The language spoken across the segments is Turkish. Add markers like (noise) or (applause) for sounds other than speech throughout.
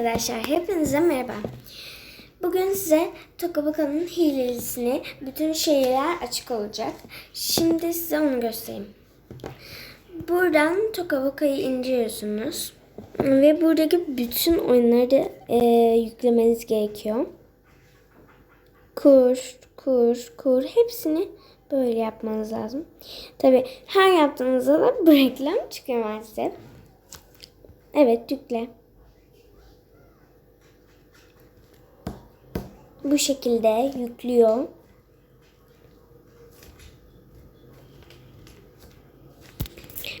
Arkadaşlar hepinize merhaba. Bugün size Tokabaka'nın hilelisini bütün şeyler açık olacak. Şimdi size onu göstereyim. Buradan Tokabaka'yı indiriyorsunuz. Ve buradaki bütün oyunları da e, yüklemeniz gerekiyor. Kur, kur, kur hepsini böyle yapmanız lazım. Tabi her yaptığınızda da bu reklam çıkıyor maalesef. Evet yükle. Bu şekilde yüklüyor.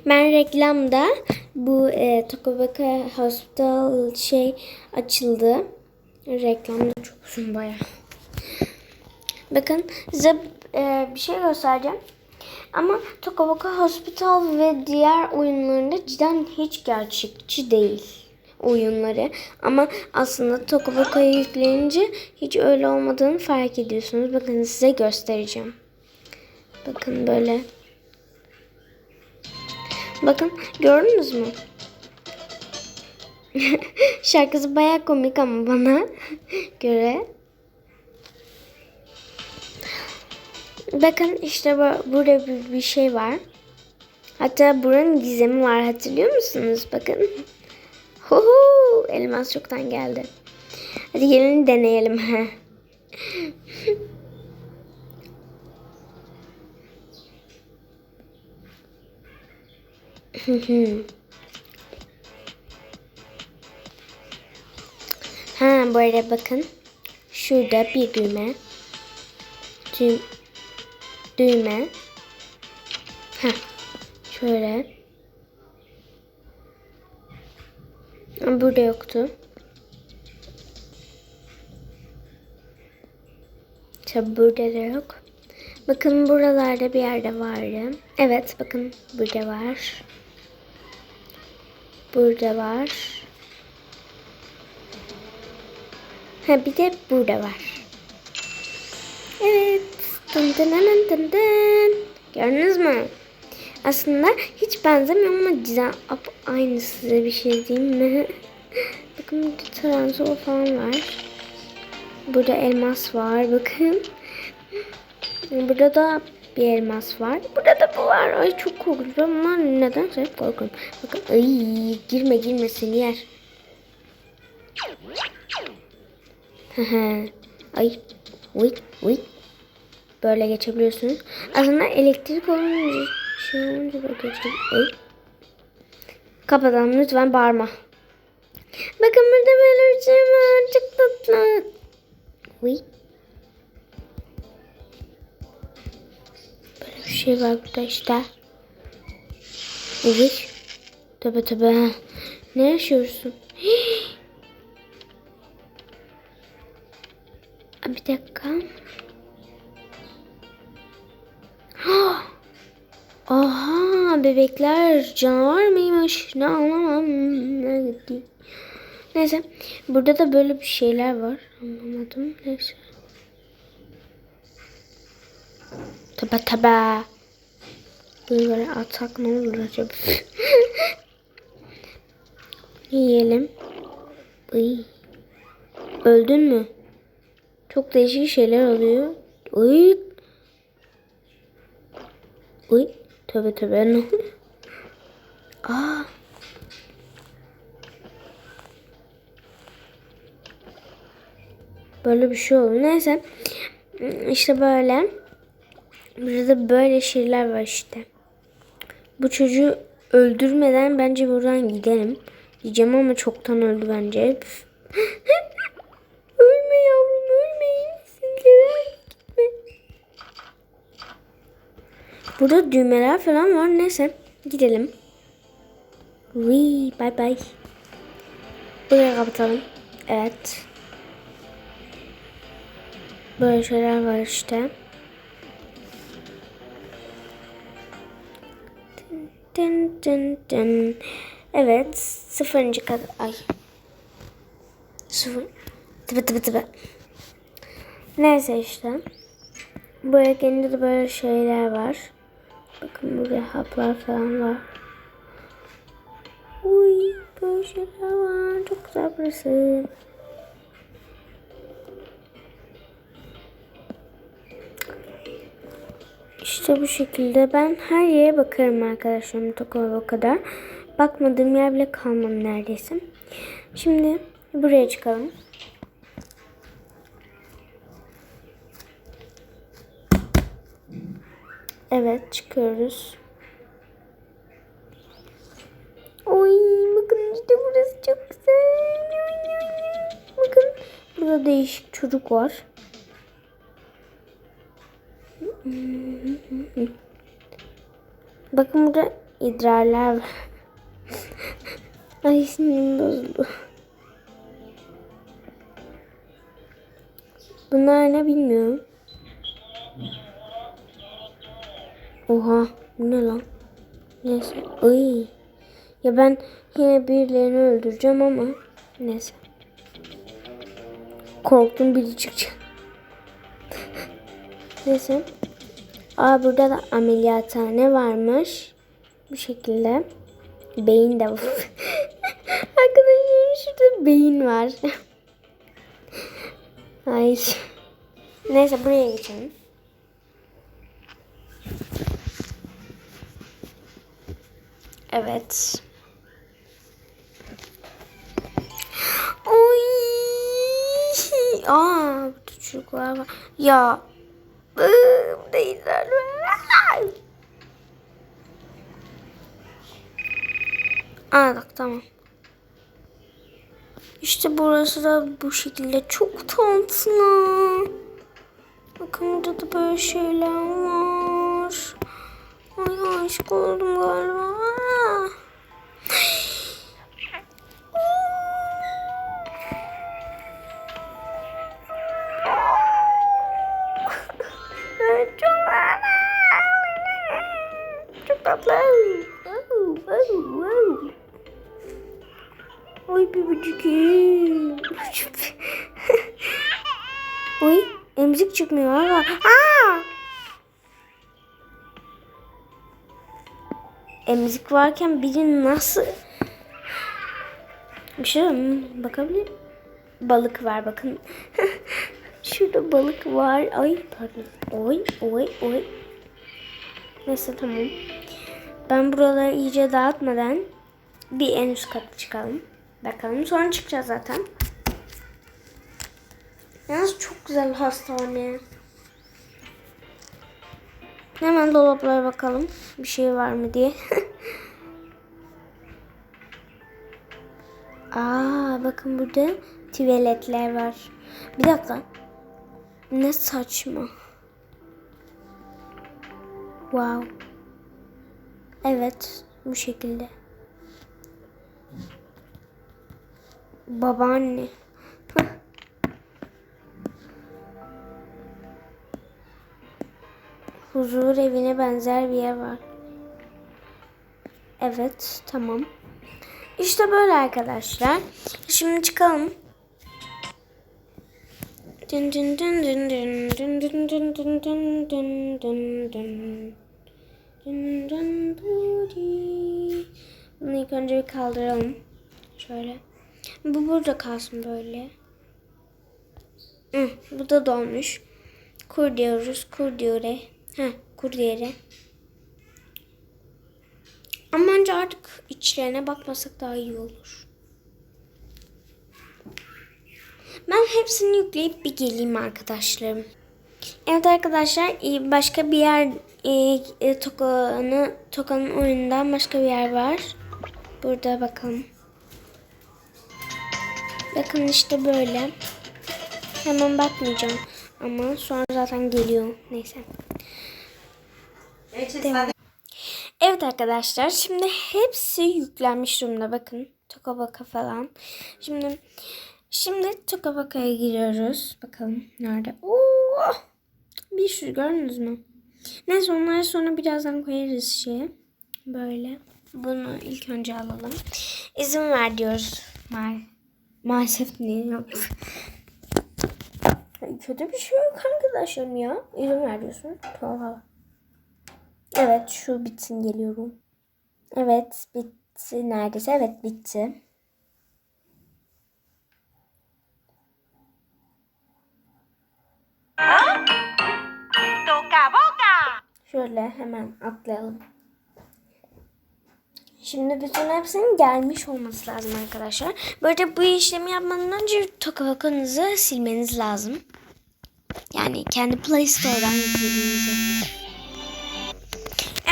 Ben reklamda bu e, Tokobaka Hospital şey açıldı. Reklamda çok uzun bayağı. Bakın size e, bir şey göstereceğim. Ama Tokobaka Hospital ve diğer oyunlarında cidden hiç gerçekçi değil oyunları. Ama aslında Tokobaka'ya yüklenince hiç öyle olmadığını fark ediyorsunuz. Bakın size göstereceğim. Bakın böyle. Bakın gördünüz mü? (laughs) Şarkısı baya komik ama bana (laughs) göre. Bakın işte bu- burada bir şey var. Hatta buranın gizemi var hatırlıyor musunuz? Bakın. Huhu, elmas çoktan geldi. Hadi gelin deneyelim. (laughs) ha bu arada bakın. Şurada bir düğme. Düğ düğme. Ha şöyle. Burada yoktu. Tabi burada da yok. Bakın buralarda bir yerde vardı. Evet bakın burada var. Burada var. Ha bir de burada var. Evet. Dın dın dın dın dın. Gördünüz mü? Aslında hiç benzemiyor ama ap- aynı size bir şey diyeyim mi? (laughs) Bakın burada tarantula falan var. Burada elmas var bakın. Burada da bir elmas var. Burada da bu var. Ay çok korkunç. Ben bunlar nedense hep korkuyorum. Bakın ay girme girme seni yer. (laughs) ay uy uy. Böyle geçebiliyorsunuz. Aslında elektrik olunca şey olunca da. Kapatalım lütfen bağırma. Bakın burada böyle bir şey var. Çok tatlı. Uy. Böyle bir şey var burada işte. Uy. Tabi tabi. Ne yaşıyorsun? Aa, bebekler canavar mıymış? Ne anlamam. Neyse. Burada da böyle bir şeyler var. Anlamadım. Neyse. Taba taba. Bunu böyle atsak ne olur acaba? (laughs) Yiyelim. Iy. Öldün mü? Çok değişik şeyler oluyor. Uy. Uy. Tövbe tövbe? (laughs) Aa. Böyle bir şey oldu. Neyse. İşte böyle. Burada böyle şeyler var işte. Bu çocuğu öldürmeden bence buradan gidelim. Diyeceğim ama çoktan öldü bence. (laughs) Burada düğmeler falan var. Neyse gidelim. Wee, bye bye. Buraya kapatalım. Evet. Böyle şeyler var işte. Dın dın dın. Evet. Sıfırıncı kat. Ay. Sıfır. Tıbı tıbı tıbı. Neyse işte. Buraya gelince de böyle şeyler var. Bakın burada haplar falan var. Uy. Böyle şeyler var. Çok güzel burası. İşte bu şekilde ben her yere bakarım arkadaşlarım Tokyo kadar. Bakmadığım yer bile kalmadı neredeyse. Şimdi buraya çıkalım. Evet çıkıyoruz. Oy bakın işte burası çok güzel. Bakın burada değişik çocuk var. Bakın burada idrarlar var. Ay sinirim bozuldu. Bunlar ne bilmiyorum. Oha bu ne lan? Neyse. Ay. Ya ben yine birilerini öldüreceğim ama neyse. Korktum biri çıkacak. (laughs) neyse. Aa burada da ameliyathane varmış. Bu şekilde. Beyin de var. (laughs) Arkadaşlar şurada beyin var. (laughs) Ay. Neyse buraya geçelim. Evet. Oy. Aa, çocuklar var. Ya. Değiller. Aldık tamam. İşte burası da bu şekilde çok tatlı. Bakın burada da böyle şeyler var. Ay aşık oldum galiba. Emzik varken biri nasıl... Bir şey mi? Bakabilir Balık var bakın. (laughs) Şurada balık var. Ay pardon. Oy oy oy. Neyse tamam. Ben buraları iyice dağıtmadan bir en üst kata çıkalım. Bakalım sonra çıkacağız zaten. Yalnız çok güzel hastane. Hemen dolaplara bakalım. Bir şey var mı diye. (laughs) Aa bakın burada tuvaletler var. Bir dakika. Ne saçma. Wow. Evet bu şekilde. Babaanne. Huzur evine benzer bir yer var. Evet, tamam. İşte böyle arkadaşlar. Şimdi çıkalım. Dın dın dın dın dın dın dın dın dın dın dın dın. Dın dın duri. Bunu ilk önce bir kaldıralım. Şöyle. Bu burada kalsın böyle. Hı, bu da dolmuş. Kur diyoruz. Kur diyoruz. Heh, kur diğeri. Ama bence artık içlerine bakmasak daha iyi olur. Ben hepsini yükleyip bir geleyim arkadaşlarım. Evet arkadaşlar e, başka bir yer e, e, Toka'nın Toka'nın oyunundan başka bir yer var. Burada bakalım. Bakın işte böyle. Hemen bakmayacağım. Ama sonra zaten geliyor. Neyse. Evet arkadaşlar şimdi hepsi yüklenmiş durumda bakın. Tokabaka falan. Şimdi şimdi Tokabaka'ya giriyoruz. Bakalım nerede? Oo! Bir sürü gördünüz mü? Neyse onları sonra birazdan koyarız şeye. Böyle. Bunu ilk önce alalım. İzin ver diyoruz. Ma maalesef yok. Kötü bir şey yok arkadaşlarım ya. İzin ver diyorsun. Tamam. Evet şu bitsin geliyorum. Evet bitti neredeyse. Evet bitti. Şöyle hemen atlayalım. Şimdi bütün hepsinin gelmiş olması lazım arkadaşlar. Böylece bu işlemi yapmadan önce tokabakanızı silmeniz lazım. Yani kendi Play Store'dan yüklediğinizi.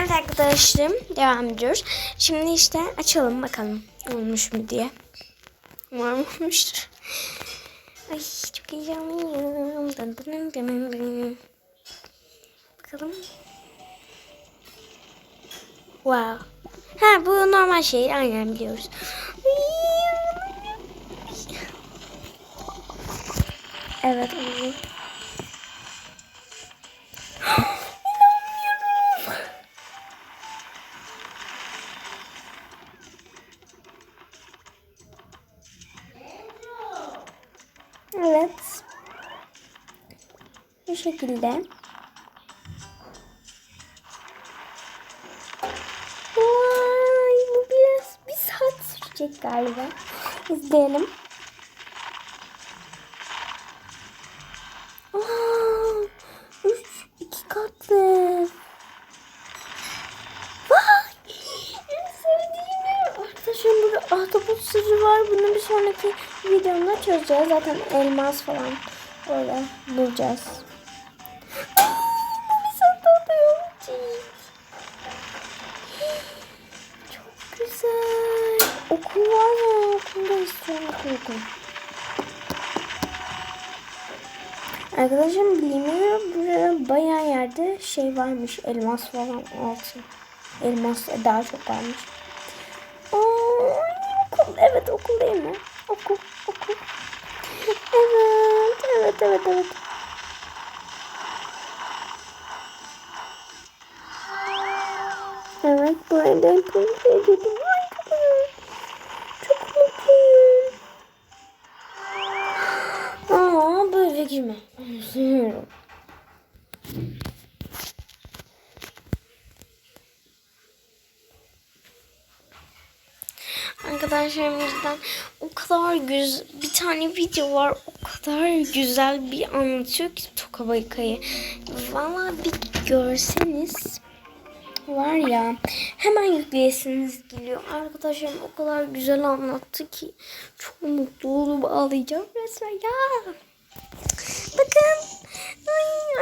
Evet arkadaşlarım devam ediyoruz. Şimdi işte açalım bakalım olmuş mu diye. Umarım olmuştur. Ay çok heyecanlıyım. Dın dın dın dın. Bakalım. Wow. Ha bu normal şey aynen biliyoruz. Evet oldu. (gasps) (laughs) şekilde. Vay bu biraz bir saat sürecek galiba. İzleyelim. Aa, üç, iki katlı. Arkadaşlar burada ahtapot sırrı var. Bunu bir sonraki videomda çözeceğiz. Zaten elmas falan böyle bulacağız. Güzel. Okul var ya. Okulda istiyorum okul. Arkadaşım bildiğime göre burada bayağı yerde şey varmış. Elmas falan altın. Elmas daha çok varmış. Aa, okul. Evet okul değil mi? Okul. Okul. Evet. Evet evet evet. Evet bu evden polis girme. Ben. Arkadaşlarımızdan o kadar güzel bir tane video var. O kadar güzel bir anlatıyor ki Tokabayıka'yı. Valla bir görseniz var ya hemen yükleyesiniz geliyor. Arkadaşlarım o kadar güzel anlattı ki çok mutlu olup ağlayacağım resmen ya. Bakın.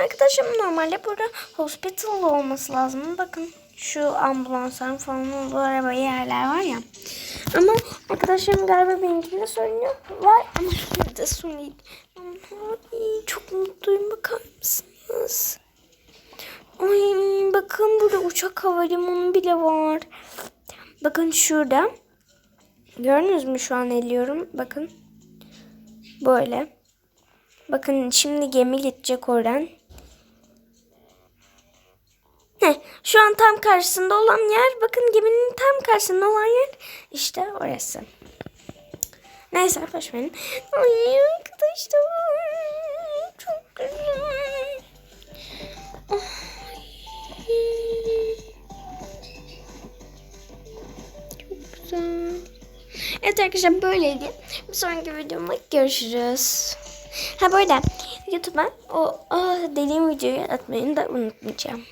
Arkadaşım normalde burada hospital olması lazım. Bakın şu ambulansların falan olduğu araba yerler var ya. Ama arkadaşlarım galiba benimkinde sorun yok. Var ama şurada sorun değil. Ay, çok mutluyum bakar mısınız? Ay bakın burada uçak havalimanı bile var. Bakın şurada. Gördünüz mü şu an eliyorum. Bakın. Böyle. Bakın şimdi gemi gidecek oradan. Heh, şu an tam karşısında olan yer. Bakın geminin tam karşısında olan yer. işte orası. Neyse verin. Ay arkadaşlar. Güzel. Ay. Çok güzel. Evet arkadaşlar böyleydi. Bir sonraki videomda görüşürüz. Ha bu arada YouTube'a o, o dediğim videoyu atmayı da unutmayacağım.